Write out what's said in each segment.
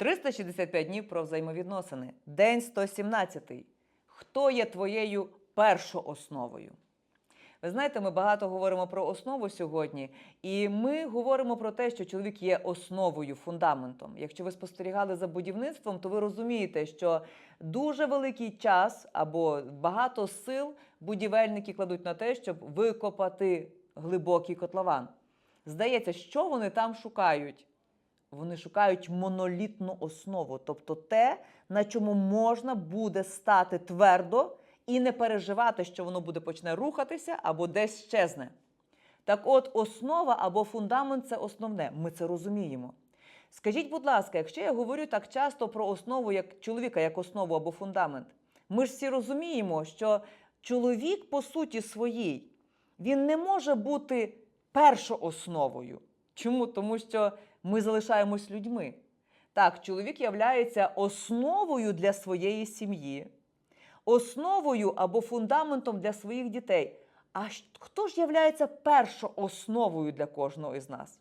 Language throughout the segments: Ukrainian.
365 днів про взаємовідносини. День 117. Хто є твоєю першоосновою? Ви знаєте, ми багато говоримо про основу сьогодні, і ми говоримо про те, що чоловік є основою, фундаментом. Якщо ви спостерігали за будівництвом, то ви розумієте, що дуже великий час або багато сил будівельники кладуть на те, щоб викопати глибокий котлован. Здається, що вони там шукають? Вони шукають монолітну основу, тобто те, на чому можна буде стати твердо і не переживати, що воно буде почне рухатися або десь щезне. Так от, основа або фундамент це основне. Ми це розуміємо. Скажіть, будь ласка, якщо я говорю так часто про основу як чоловіка, як основу або фундамент, ми ж всі розуміємо, що чоловік по суті своїй він не може бути першоосновою. Чому? Тому що ми залишаємось людьми. Так, чоловік являється основою для своєї сім'ї, основою або фундаментом для своїх дітей. А хто ж являється першоосновою для кожного із нас?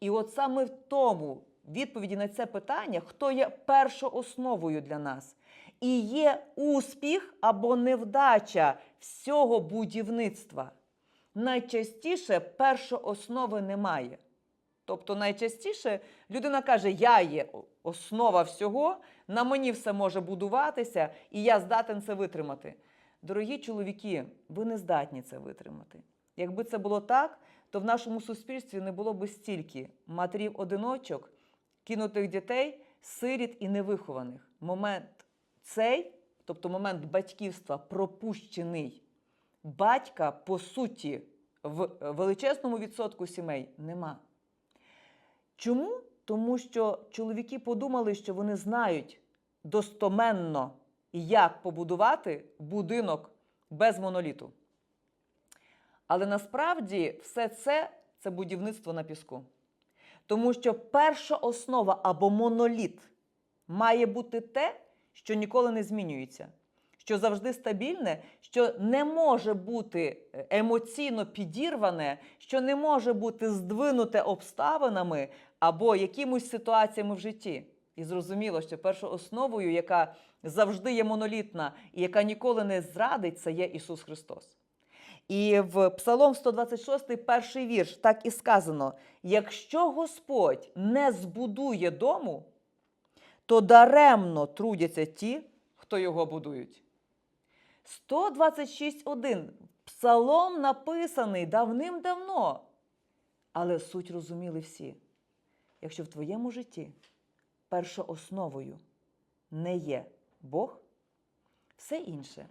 І от саме в тому відповіді на це питання, хто є першоосновою для нас, і є успіх або невдача всього будівництва. Найчастіше першооснови немає. Тобто найчастіше людина каже: Я є основа всього, на мені все може будуватися, і я здатен це витримати. Дорогі чоловіки, ви не здатні це витримати. Якби це було так, то в нашому суспільстві не було б стільки матерів-одиночок, кинутих дітей, сиріт і невихованих. Момент цей, тобто момент батьківства, пропущений. Батька, по суті, в величезному відсотку сімей нема. Чому? Тому що чоловіки подумали, що вони знають достоменно, як побудувати будинок без моноліту. Але насправді все це це будівництво на піску. Тому що перша основа або моноліт має бути те, що ніколи не змінюється, що завжди стабільне, що не може бути е, емоційно підірване, що не може бути здвинуте обставинами або якимось ситуаціями в житті. І зрозуміло, що першою основою, яка завжди є монолітна і яка ніколи не зрадить, це є Ісус Христос. І в Псалом 126, перший вірш, так і сказано: якщо Господь не збудує дому, то даремно трудяться ті, хто його будують. 126.1. Псалом написаний давним-давно. Але суть розуміли всі. Якщо в твоєму житті першоосновою не є Бог, все інше,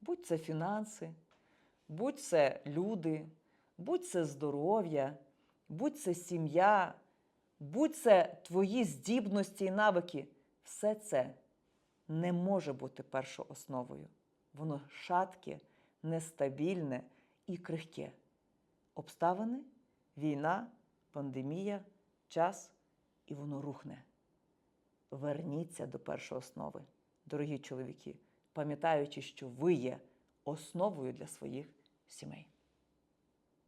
будь це фінанси, будь це люди, будь це здоров'я, будь це сім'я, будь це твої здібності і навики, все це не може бути першоосновою. Воно шатке, нестабільне і крихке. Обставини, війна, пандемія, час, і воно рухне. Верніться до першооснови, дорогі чоловіки, пам'ятаючи, що ви є основою для своїх сімей.